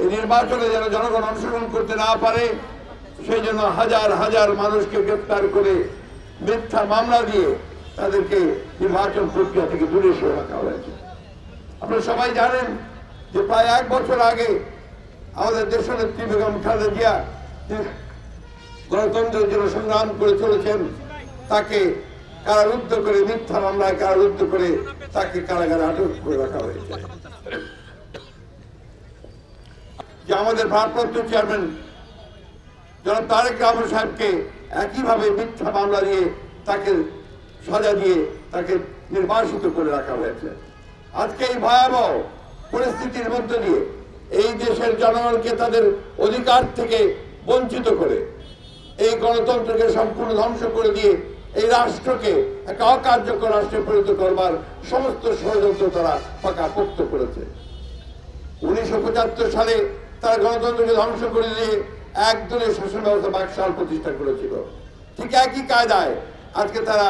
এই নির্বাচনে যেন জনগণ অংশগ্রহণ করতে না পারে, সেই জন্য হাজার হাজার মানুষকে গ্রেপ্তার করে মিথ্যা মামলা দিয়ে তাদেরকে নির্বাচন প্রক্রিয়া থেকে দূরে সরে রাখা হয়েছে। আপনারা সবাই জানেন যে প্রায় এক বছর আগে আমাদের দেশনেত্রী বেগম খালেদা জিয়া গণতন্ত্রের জন্য সংগ্রাম করে চলেছেন, তাকে কারারুদ্ধ করে মিথ্যা মামলায় কারারুদ্ধ করে তাকে কারাগারে আটক করে রাখা হয়েছে। যে আমাদের ভারপ্রাপ্ত চেয়ারম্যান জনাব তারেক রহমান সাহেবকে একইভাবে মিথ্যা মামলা দিয়ে তাকে সাজা দিয়ে তাকে নির্বাসিত করে রাখা হয়েছে। আজকে এই ভয়াবহ পরিস্থিতির মধ্যে দিয়ে এই দেশের জনগণকে তাদের অধিকার থেকে বঞ্চিত করে এই গণতন্ত্রকে সম্পূর্ণ ধ্বংস করে দিয়ে এই রাষ্ট্রকে একটা অকার্যকর রাষ্ট্রে পরিণত করবার সমস্ত ষড়যন্ত্র তারা পাকাপোক্ত করেছে। উনিশশো পঁচাত্তর সালে তারা গণতন্ত্রকে ধ্বংস করে দিয়ে একদলীয় শাসন ব্যবস্থা বাকশাল প্রতিষ্ঠা করেছিল। ঠিক একই কায়দায় আজকে তারা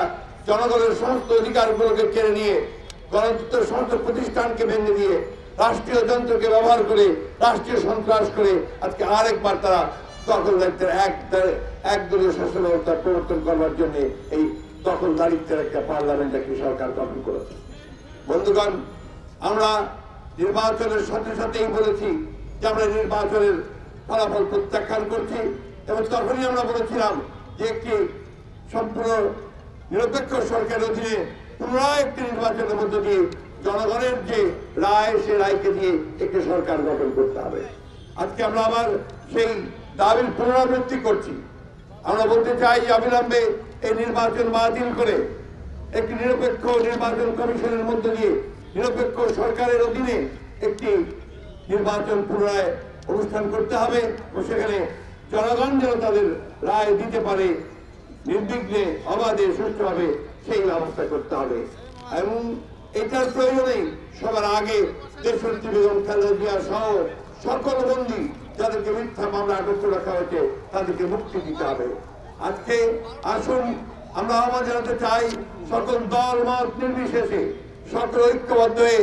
জনগণের সমস্ত অধিকারগুলোকে কেড়ে নিয়ে গণতন্ত্রের সমস্ত প্রতিষ্ঠানকে ভেঙে দিয়ে রাষ্ট্রীয় যন্ত্রকে ব্যবহার করে, রাষ্ট্রীয় সন্ত্রাস করে আজকে আরেকবার তারা দখলদারিত্বের এক একদলীয় শাসন ব্যবস্থা প্রবর্তন করবার জন্য এই দখলদারিত্বের একটা পার্লামেন্ট একটি সরকার গঠন করেছে। বন্ধুগণ, আমরা নির্বাচনের সাথে সাথেই বলেছি যে আমরা নির্বাচনের ফলাফল প্রত্যাখ্যান করছি এবং তখনই আমরা বলেছিলাম যে একটি সম্পূর্ণ নিরপেক্ষ সরকারের অধীনে পুনরায় একটি নির্বাচনের মধ্য দিয়ে জনগণের যে রায়, সে রায়কে দিয়ে একটি সরকার গঠন করতে হবে। আজকে আমরা আবার সেই দাবির পুনরাবৃত্তি করছি। আমরা বলতে চাই অবিলম্বে এই নির্বাচন বাতিল করে একটি নিরপেক্ষ নির্বাচন কমিশনের মধ্য দিয়ে নিরপেক্ষ সরকারের অধীনে একটি নির্বাচন পুনরায় অনুষ্ঠান করতে হবে ও সেখানে জনগণ যেন তাদের রায় দিতে পারে, নির্বিঘ্নে অবাধে, সুষ্ঠুভাবে সেই ব্যবস্থা করতে হবে। এবং এটার প্রয়োজনে সবার আগে দেশনেত্রী বেগম খালেদা সহ সকল বন্দী যাদেরকে মিথ্যা মামলা আটক করে রাখা হয়েছে, তাদেরকে মুক্তি দিতে হবে। আজকে আসুন, আমরা আহ্বান জানাতে চাই, সকল দল, মত নির্বিশেষে, সকল ঐক্যবদ্ধ হয়ে